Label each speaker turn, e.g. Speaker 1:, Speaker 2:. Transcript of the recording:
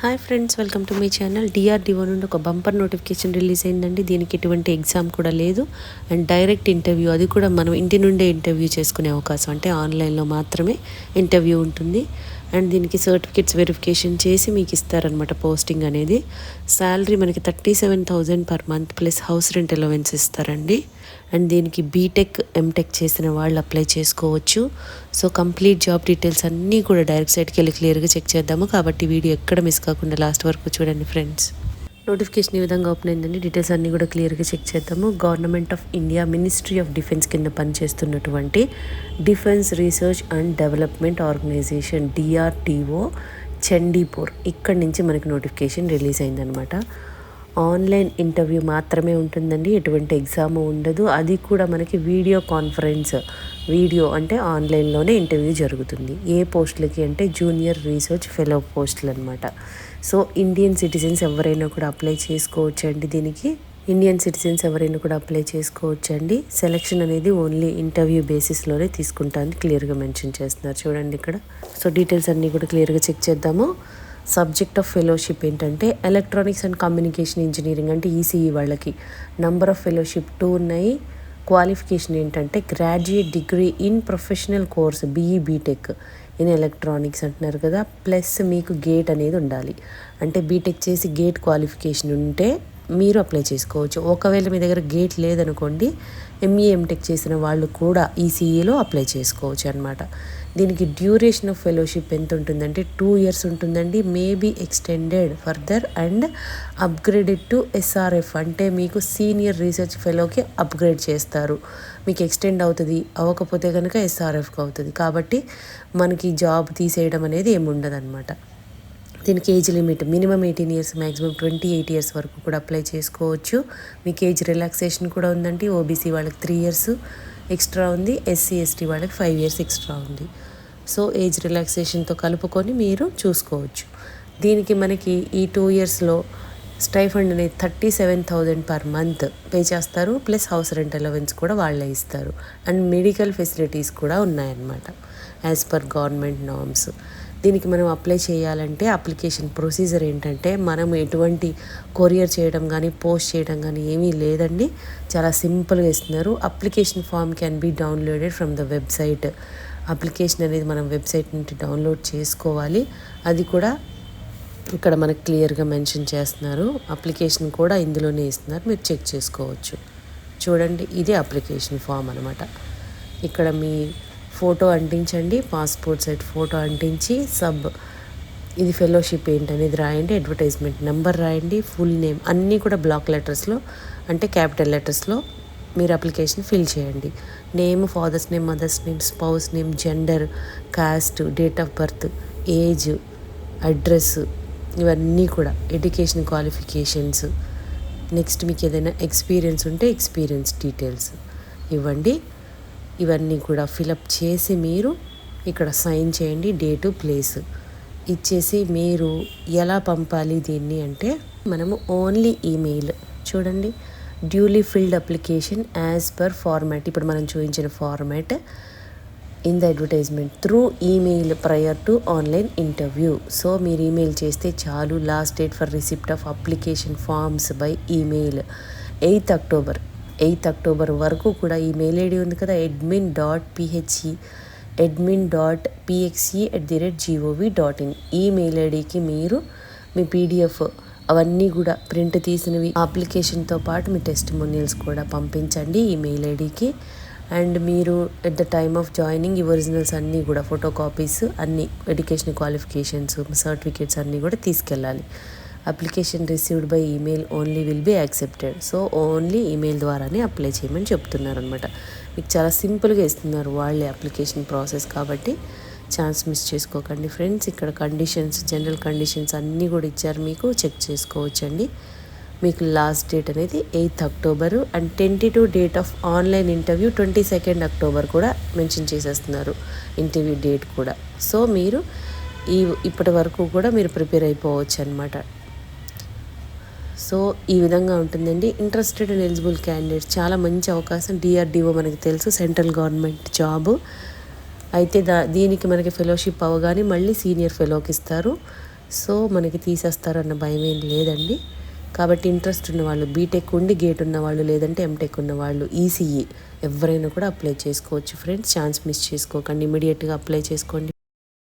Speaker 1: Hi friends welcome to మీ channel DRDO నుండి ఒక బంపర్ నోటిఫికేషన్ రిలీజ్ అయిందండి. దీనికి ఎటువంటి ఎగ్జామ్ కూడా లేదు. అండ్ డైరెక్ట్ ఇంటర్వ్యూ అది కూడా మనం ఇంటి నుండే ఇంటర్వ్యూ చేసుకునే అవకాశం. అంటే ఆన్లైన్లో మాత్రమే ఇంటర్వ్యూ ఉంటుంది. అండ్ దీనికి సర్టిఫికేట్స్ వెరిఫికేషన్ చేసి మీకు ఇస్తారనమాట పోస్టింగ్ అనేది. శాలరీ మనకి thirty seven thousand per month plus house rent allowance ఇస్తారండి. అండ్ దీనికి బీటెక్ ఎంటెక్ చేసిన వాళ్ళు అప్లై చేసుకోవచ్చు. సో కంప్లీట్ జాబ్ డీటెయిల్స్ అన్నీ కూడా డైరెక్ట్ సైట్కి వెళ్ళి క్లియర్గా చెక్ చేద్దాము. కాబట్టి వీడియో ఎక్కడ మిస్ కాకుండా లాస్ట్ వరకు చూడండి ఫ్రెండ్స్ నోటిఫికేషన్ ఈ విధంగా ఓపెన్ అయిందండి. డీటెయిల్స్ అన్నీ కూడా క్లియర్గా చెక్ చేద్దాము. Government of India ministry of defence కింద పనిచేస్తున్నటువంటి defence research and development organisation DRDO Chandipur ఇక్కడి నుంచి మనకి నోటిఫికేషన్ రిలీజ్ అయిందనమాట ఆన్లైన్ ఇంటర్వ్యూ మాత్రమే ఉంటుందండి ఎటువంటి ఎగ్జామ్ ఉండదు. అది కూడా మనకి వీడియో కాన్ఫరెన్స్ వీడియో అంటే ఆన్లైన్లోనే ఇంటర్వ్యూ జరుగుతుంది. ఏ పోస్టులకి అంటే జూనియర్ రీసెర్చ్ ఫెలో పోస్టులు అనమాట సో ఇండియన్ సిటిజన్స్ ఎవరైనా కూడా అప్లై చేసుకోవచ్చు అండి దీనికి? ఇండియన్ సిటిజన్స్ ఎవరైనా కూడా అప్లై చేసుకోవచ్చు అండి సెలక్షన్ అనేది ఓన్లీ ఇంటర్వ్యూ బేసిస్లోనే తీసుకుంటాను క్లియర్గా మెన్షన్ చేస్తున్నారు. చూడండి ఇక్కడ. సో డీటెయిల్స్ అన్నీ కూడా క్లియర్గా చెక్ చేద్దాము. సబ్జెక్ట్ ఆఫ్ ఫెలోషిప్ ఏంటంటే ఎలక్ట్రానిక్స్ అండ్ కమ్యూనికేషన్ ఇంజనీరింగ్ అంటే ఈసీఈ వాళ్ళకి. నంబర్ ఆఫ్ ఫెలోషిప్ టూ ఉన్నాయి. క్వాలిఫికేషన్ ఏంటంటే graduate degree in professional course BE BTech in electronics అంటున్నారు కదా ప్లస్ మీకు గేట్ అనేది ఉండాలి. అంటే బీటెక్ చేసి గేట్ క్వాలిఫికేషన్ ఉంటే మీరు అప్లై చేసుకోవచ్చు. ఒకవేళ మీ దగ్గర గేట్ లేదనుకోండి ఎంఈ ఎంటెక్ చేసిన వాళ్ళు కూడా ఈసీఈలో అప్లై చేసుకోవచ్చు అనమాట దీనికి డ్యూరేషన్ ఆఫ్ ఫెలోషిప్ ఎంత ఉంటుందంటే టూ ఇయర్స్ ఉంటుందండి maybe extended further and upgraded to SRF అంటే మీకు సీనియర్ రీసెర్చ్ ఫెలోకి అప్గ్రేడ్ చేస్తారు. మీకు ఎక్స్టెండ్ అవుతుంది అవ్వకపోతే కనుక ఎస్ఆర్ఎఫ్కి అవుతుంది. కాబట్టి మనకి జాబ్ తీసేయడం అనేది ఏమి అనమాట దీనికి age limit minimum eighteen years maximum twenty eight years వరకు కూడా అప్లై చేసుకోవచ్చు. మీకు ఏజ్ రిలాక్సేషన్ కూడా ఉందండి. ఓబీసీ వాళ్ళకి త్రీ ఇయర్స్ ఎక్స్ట్రా ఉంది. ఎస్సీ ఎస్టీ వాళ్ళకి ఫైవ్ ఇయర్స్ ఎక్స్ట్రా ఉంది. సో ఏజ్ రిలాక్సేషన్తో కలుపుకొని మీరు చూసుకోవచ్చు. దీనికి మనకి ఈ టూ ఇయర్స్లో స్టైఫండ్ అనేది thirty seven thousand per month pay చేస్తారు. ప్లస్ హౌస్ రెంట్ అలవెన్స్ కూడా వాళ్ళే ఇస్తారు. అండ్ మెడికల్ ఫెసిలిటీస్ కూడా ఉన్నాయన్నమాట. యాజ్ పర్ గవర్నమెంట్ నామ్స్ దీనికి మనం అప్లై చేయాలంటే అప్లికేషన్ ప్రొసీజర్ ఏంటంటే మనం ఎటువంటి కొరియర్ చేయడం కానీ పోస్ట్ చేయడం కానీ ఏమీ లేదండి. చాలా సింపుల్గా ఇస్తున్నారు. Application form can be downloaded from the website application అనేది మనం వెబ్సైట్ నుండి డౌన్లోడ్ చేసుకోవాలి. అది కూడా ఇక్కడ మనకు క్లియర్గా మెన్షన్ చేస్తున్నారు. అప్లికేషన్ కూడా ఇందులోనే ఇస్తున్నారు. మీరు చెక్ చేసుకోవచ్చు. చూడండి ఇది అప్లికేషన్ ఫామ్ అనమాట ఇక్కడ మీ ఫోటో అంటించండి పాస్పోర్ట్ సైజ్ ఫోటో అంటించి సబ్ ఇది ఫెలోషిప్ ఏంటనేది రాయండి అడ్వర్టైజ్మెంట్ నెంబర్ రాయండి ఫుల్ నేమ్ అన్నీ కూడా బ్లాక్ లెటర్స్లో అంటే క్యాపిటల్ లెటర్స్లో మీరు అప్లికేషన్ ఫిల్ చేయండి. Name father's name mother's name spouse name gender caste date of birth age address ఇవన్నీ కూడా ఎడ్యుకేషన్ క్వాలిఫికేషన్స్. నెక్స్ట్ మీకు ఏదైనా ఎక్స్పీరియన్స్ ఉంటే ఎక్స్పీరియన్స్ డీటెయిల్స్ ఇవ్వండి. ఇవన్నీ కూడా ఫిలప్ చేసి మీరు ఇక్కడ సైన్ చేయండి డేటు ప్లేస్. ఇచ్చేసి మీరు ఎలా పంపాలి దీన్ని అంటే మనము ఓన్లీ ఈమెయిల్. చూడండి. Duly filled application as per format. ఇప్పుడు మనం చూపించిన format in the advertisement through email prior to online interview. So మీరు ఈమెయిల్ చేస్తే చాలు. Last date for receipt of application forms by email. Eighth October. Eighth October వరకు కూడా email ID ఉంది కదా admin dot PHE admin dot PXE at the rate GOV dot in email ఐడికి మీరు మీ PDF అవన్నీ కూడా ప్రింట్ తీసినవి అప్లికేషన్తో పాటు మీ test మొనియల్స్ కూడా పంపించండి ఈ మెయిల్ ఐడికి. అండ్ మీరు at the time of joining ఈ ఒరిజినల్స్ అన్నీ కూడా ఫోటో కాపీస్ అన్నీ ఎడ్యుకేషన్ క్వాలిఫికేషన్స్ సర్టిఫికేట్స్ అన్నీ కూడా తీసుకెళ్ళాలి. Application received by email only will be accepted. So only email ద్వారానే అప్లై చేయమని చెప్తున్నారు అనమాట మీకు చాలా సింపుల్గా ఇస్తున్నారు వాళ్ళే అప్లికేషన్ ప్రాసెస్ కాబట్టి ఛాన్స్ మిస్ చేసుకోకండి. ఫ్రెండ్స్ ఇక్కడ కండిషన్స్ జనరల్ కండిషన్స్ అన్నీ కూడా ఇచ్చారు మీకు. చెక్ చేసుకోవచ్చండి. మీకు లాస్ట్ డేట్ అనేది eighth October and twenty two date of online interview twenty second October కూడా మెన్షన్ చేసేస్తున్నారు. ఇంటర్వ్యూ డేట్ కూడా. సో మీరు ఈ ఇప్పటి వరకు కూడా మీరు ప్రిపేర్ అయిపోవచ్చు అనమాట సో ఈ విధంగా ఉంటుందండి. ఇంట్రెస్టెడ్ అండ్ ఎలిజిబుల్ క్యాండిడేట్స్ చాలా మంచి అవకాశం. డిఆర్డిఓ మనకి తెలుసు సెంట్రల్ గవర్నమెంట్ జాబ్ అయితే దా దీనికి మనకి ఫెలోషిప్ అవగానే మళ్ళీ సీనియర్ ఫెలోకి ఇస్తారు. సో మనకి తీసేస్తారన్న భయం ఏం లేదండి. కాబట్టి ఇంట్రెస్ట్ ఉన్న వాళ్ళు బీటెక్ ఉండి గేట్ ఉన్నవాళ్ళు లేదంటే ఎంటెక్ ఉన్నవాళ్ళు ఈసీఈ ఎవరైనా కూడా అప్లై చేసుకోవచ్చు ఫ్రెండ్స్ ఛాన్స్ మిస్ చేసుకోకండి ఇమీడియట్గా అప్లై చేసుకోండి.